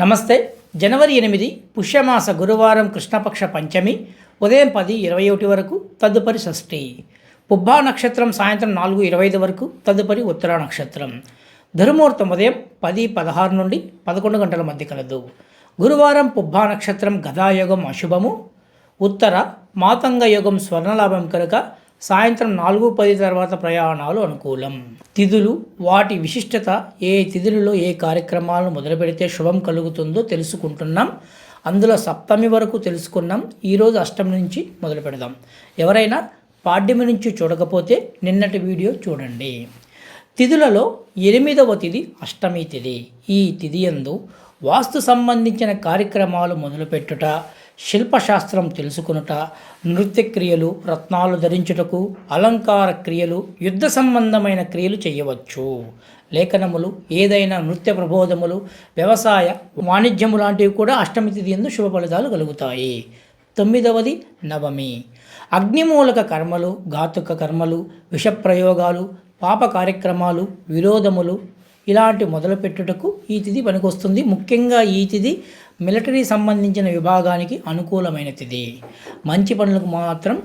నమస్తే. జనవరి ఎనిమిది పుష్యమాస గురువారం కృష్ణపక్ష పంచమి ఉదయం పది ఇరవై ఒకటి వరకు తదుపరి షష్ఠి. పుబ్బా నక్షత్రం సాయంత్రం నాలుగు ఇరవై ఐదు వరకు తదుపరి ఉత్తరా నక్షత్రం. ధరుముహూర్తం ఉదయం పది పదహారు నుండి పదకొండు గంటల మధ్య కలదు. గురువారం పుబ్బా నక్షత్రం గదాయోగం అశుభము. ఉత్తర మాతంగ యోగం స్వర్ణలాభం కనుక సాయంత్రం నాలుగు పది తర్వాత ప్రయాణాలు అనుకూలం. తిథులు వాటి విశిష్టత ఏ తిథులలో ఏ కార్యక్రమాలను మొదలు పెడితే శుభం కలుగుతుందో తెలుసుకుంటున్నాం. అందులో సప్తమి వరకు తెలుసుకున్నాం. ఈరోజు అష్టమి నుంచి మొదలు పెడదాం. ఎవరైనా పాడ్యమి నుంచి చూడకపోతే నిన్నటి వీడియో చూడండి. తిథులలో ఎనిమిదవ తిథి అష్టమి తిథి. ఈ తిథియందు వాస్తు సంబంధించిన కార్యక్రమాలు మొదలుపెట్టుట శిల్పశాస్త్రం తెలుసుకునుట నృత్య క్రియలు రత్నాలు ధరించుటకు అలంకార క్రియలు యుద్ధ సంబంధమైన క్రియలు చేయవచ్చు. లేఖనములు ఏదైనా నృత్య ప్రబోధములు వ్యవసాయ వాణిజ్యము లాంటివి కూడా అష్టమి తిథి ఎందు శుభ ఫలితాలు కలుగుతాయి. తొమ్మిదవది నవమి. అగ్నిమూలక కర్మలు ఘాతుక కర్మలు విషప్రయోగాలు పాప కార్యక్రమాలు విరోధములు ఇలాంటి మొదలుపెట్టుటకు ఈ తిథి పనికొస్తుంది. ముఖ్యంగా ఈ తిథి మిలిటరీ సంబంధించిన విభాగానికి అనుకూలమైన తిథి మంచి పనులకు మాత్రం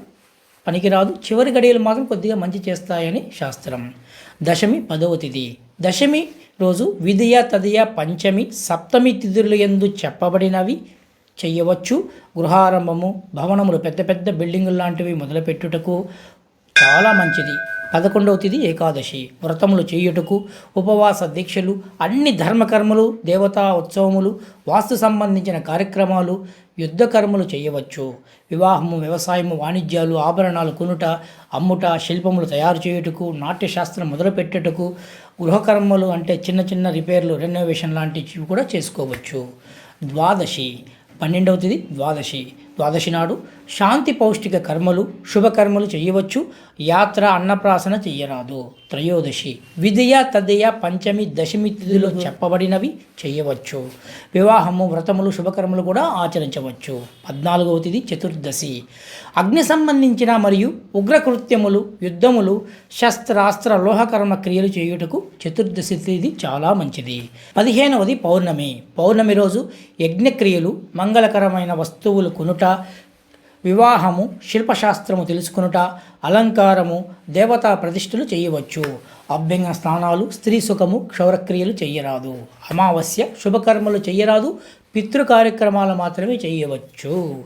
పనికిరాదు. చివరి గడియలు మాత్రం కొద్దిగా మంచి చేస్తాయని శాస్త్రం. దశమి పదవ తిథి దశమి రోజు విధియ తదియ పంచమి సప్తమి తిథులు ఎందు చెప్పబడినవి చేయవచ్చు. గృహారంభము భవనములు పెద్ద పెద్ద బిల్డింగులు లాంటివి మొదలుపెట్టుటకు చాలా మంచిది. పదకొండవ తిది ఏకాదశి. వ్రతములు చేయుటకు ఉపవాస దీక్షలు అన్ని ధర్మకర్మలు దేవతా ఉత్సవములు వాస్తు సంబంధించిన కార్యక్రమాలు యుద్ధ కర్మలు చేయవచ్చు. వివాహము వ్యవసాయము వాణిజ్యాలు ఆభరణాలు కొనుట అమ్ముట శిల్పములు తయారు చేయుటకు నాట్యశాస్త్రం మొదలుపెట్టుటకు గృహకర్మలు అంటే చిన్న చిన్న రిపేర్లు రెనోవేషన్ లాంటివి కూడా చేసుకోవచ్చు. ద్వాదశి. పన్నెండవ తేదీ ద్వాదశి. ద్వాదశి నాడు శాంతి పౌష్టిక కర్మలు శుభకర్మలు చేయవచ్చు. యాత్ర అన్నప్రాసన చెయ్యరాదు. త్రయోదశి. విధియ తదయ పంచమి దశమి తిథిలో చెప్పబడినవి చేయవచ్చు. వివాహము వ్రతములు శుభకర్మలు కూడా ఆచరించవచ్చు. పద్నాలుగవ తిథి చతుర్దశి. అగ్ని సంబంధించిన మరియు ఉగ్రకృత్యములు యుద్ధములు శస్త్రాస్త్ర లోహకర్మ క్రియలు చేయుటకు చతుర్దశి తిథి చాలా మంచిది. పదిహేనవది పౌర్ణమి. పౌర్ణమి రోజు యజ్ఞక్రియలు మంగళకరమైన వస్తువులు కొనుట వివాహము శిల్పశాస్త్రము తెలుసుకునుట అలంకారము దేవతా ప్రతిష్ఠలు చేయవచ్చు. అభ్యంగ స్నానాలు స్త్రీ సుఖము క్షౌరక్రియలు చేయరాదు అమావాస్య శుభకర్మలు చేయరాదు పితృ కార్యక్రమాలు మాత్రమే చేయవచ్చు